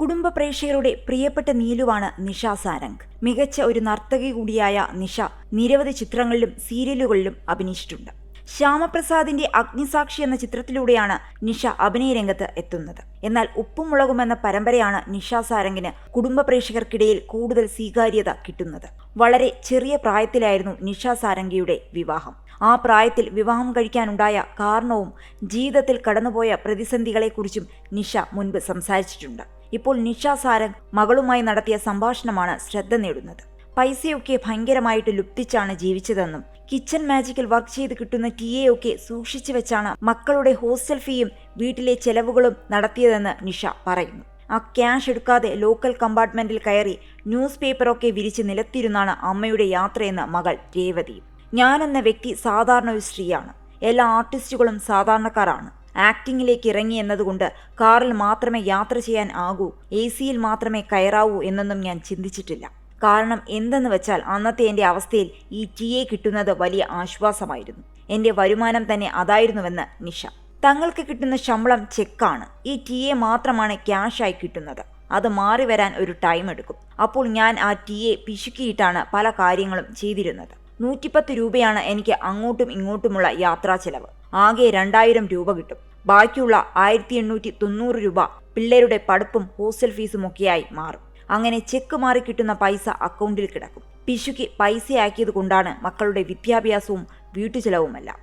കുടുംബ പ്രേക്ഷകരുടെ പ്രിയപ്പെട്ട നീലുവാണ് നിഷ സാരംഗ്. മികച്ച ഒരു നർത്തകി കൂടിയായ നിഷ നിരവധി ചിത്രങ്ങളിലും സീരിയലുകളിലും അഭിനയിച്ചിട്ടുണ്ട്. ശ്യാമപ്രസാദിന്റെ അഗ്നിസാക്ഷി എന്ന ചിത്രത്തിലൂടെയാണ് നിഷ അഭിനയ രംഗത്ത് എത്തുന്നത്. എന്നാൽ ഉപ്പും മുളകും എന്ന പരമ്പരയാണ് നിഷ സാരംഗിന് കുടുംബ പ്രേക്ഷകർക്കിടയിൽ കൂടുതൽ സ്വീകാര്യത കിട്ടുന്നത്. വളരെ ചെറിയ പ്രായത്തിലായിരുന്നു നിഷ സാരംഗിയുടെ വിവാഹം. ആ പ്രായത്തിൽ വിവാഹം കഴിക്കാനുണ്ടായ കാരണവും ജീവിതത്തിൽ കടന്നുപോയ പ്രതിസന്ധികളെക്കുറിച്ചും നിഷ മുൻപ് സംസാരിച്ചിട്ടുണ്ട്. ഇപ്പോൾ നിഷ സാരംഗ് മകളുമായി നടത്തിയ സംഭാഷണമാണ് ശ്രദ്ധ നേടുന്നത്. പൈസയൊക്കെ ഭയങ്കരമായിട്ട് ലുപ്തിച്ചാണ് ജീവിച്ചതെന്നും കിച്ചൺ മാജിക്കിൽ വർക്ക് ചെയ്ത് കിട്ടുന്ന ടി എ സൂക്ഷിച്ചു വെച്ചാണ് മക്കളുടെ ഹോസ്റ്റൽ ഫീയും വീട്ടിലെ ചെലവുകളും നടത്തിയതെന്ന് നിഷ പറയുന്നു. ആ ക്യാഷ് എടുക്കാതെ ലോക്കൽ കമ്പാർട്ട്മെന്റിൽ കയറി ന്യൂസ് പേപ്പറൊക്കെ വിരിച്ച് നിലത്തിരുന്നാണ് അമ്മയുടെ യാത്രയെന്ന് മകൾ രേവതിയും ഞാനെന്ന വ്യക്തി സാധാരണ ഒരു സ്ത്രീയാണ്. എല്ലാ ആർട്ടിസ്റ്റുകളും സാധാരണക്കാരാണ്. ആക്ടിങ്ങിലേക്ക് ഇറങ്ങി എന്നതുകൊണ്ട് കാറിൽ മാത്രമേ യാത്ര ചെയ്യാൻ ആകൂ എ സിയിൽ മാത്രമേ കയറാവൂ എന്നൊന്നും ഞാൻ ചിന്തിച്ചിട്ടില്ല. കാരണം എന്തെന്ന് വെച്ചാൽ അന്നത്തെ എന്റെ അവസ്ഥയിൽ ഈ ടി എ കിട്ടുന്നത് വലിയ ആശ്വാസമായിരുന്നു. എന്റെ വരുമാനം തന്നെ അതായിരുന്നുവെന്ന് നിഷ. തങ്ങൾക്ക് കിട്ടുന്ന ശമ്പളം ചെക്കാണ്. ഈ ടി എ മാത്രമാണ് ക്യാഷായി കിട്ടുന്നത്. അത് മാറി വരാൻ ഒരു ടൈം എടുക്കും അപ്പോൾ ഞാൻ ആ ടി എ പിശുക്കിയിട്ടാണ് പല കാര്യങ്ങളും ചെയ്തിരുന്നത്. നൂറ്റിപ്പത്ത് രൂപയാണ് എനിക്ക് അങ്ങോട്ടും ഇങ്ങോട്ടുമുള്ള യാത്രാ ചെലവ്. ആകെ രണ്ടായിരം രൂപ കിട്ടും. ബാക്കിയുള്ള ആയിരത്തി എണ്ണൂറ്റി തൊണ്ണൂറ് രൂപ പിള്ളേരുടെ പഠിപ്പും ഹോസ്റ്റൽ ഫീസും ഒക്കെയായി മാറും. അങ്ങനെ ചെക്ക് മാറി കിട്ടുന്ന പൈസ അക്കൗണ്ടിൽ കിടക്കും. പിശുക്ക് പൈസയാക്കിയത് കൊണ്ടാണ് മക്കളുടെ വിദ്യാഭ്യാസവും വീട്ടുചെലവുമെല്ലാം.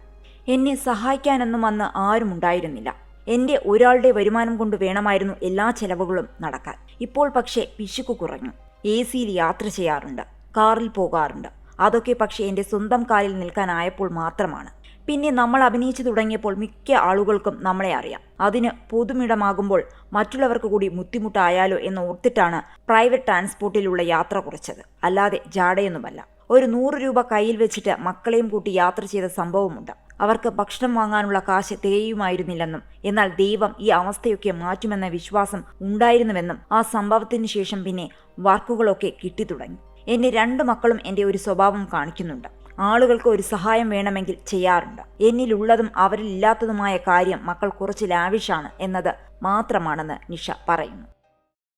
എന്നെ സഹായിക്കാനൊന്നും അന്ന് ആരും ഉണ്ടായിരുന്നില്ല. എന്റെ ഒരാളുടെ വരുമാനം കൊണ്ട് വേണമായിരുന്നു എല്ലാ ചെലവുകളും നടക്കാൻ. ഇപ്പോൾ പക്ഷേ പിശുക്ക് കുറഞ്ഞു. എ സിയിൽ യാത്ര ചെയ്യാറുണ്ട്. കാറിൽ പോകാറുണ്ട്. അതൊക്കെ പക്ഷേ എന്റെ സ്വന്തം കാലിൽ നിൽക്കാനായപ്പോൾ മാത്രമാണ്. പിന്നെ നമ്മൾ അഭിനയിച്ചു തുടങ്ങിയപ്പോൾ മിക്ക ആളുകൾക്കും നമ്മളെ അറിയാം. അതിന് പൊതുമിടമാകുമ്പോൾ മറ്റുള്ളവർക്ക് കൂടി ബുദ്ധിമുട്ടായാലോ എന്ന് ഓർത്തിട്ടാണ് പ്രൈവറ്റ് ട്രാൻസ്പോർട്ടിലുള്ള യാത്ര കുറച്ചത്. അല്ലാതെ ജാടയൊന്നുമല്ല. ഒരു നൂറ് രൂപ കയ്യിൽ വെച്ചിട്ട് മക്കളെയും കൂട്ടി യാത്ര ചെയ്ത സംഭവമുണ്ട്. അവർക്ക് ഭക്ഷണം വാങ്ങാനുള്ള കാശ് തികയുമായിരുന്നില്ലെന്നും എന്നാൽ ദൈവം ഈ അവസ്ഥയൊക്കെ മാറ്റുമെന്ന വിശ്വാസം ഉണ്ടായിരുന്നുവെന്നും ആ സംഭവത്തിന് ശേഷം പിന്നെ വർക്കുകളൊക്കെ കിട്ടിത്തുടങ്ങി. എന്റെ രണ്ട് മക്കളും എന്റെ ഒരു സ്വഭാവം കാണിക്കുന്നുണ്ട്. ആളുകൾക്ക് ഒരു സഹായം വേണമെങ്കിൽ ചെയ്യാറുണ്ട്. എന്നിലുള്ളതും അവരിലില്ലാത്തതുമായ കാര്യം മക്കൾ കുറച്ച് ലാവിഷാണ് എന്നത് മാത്രമാണെന്ന് നിഷ പറയുന്നു.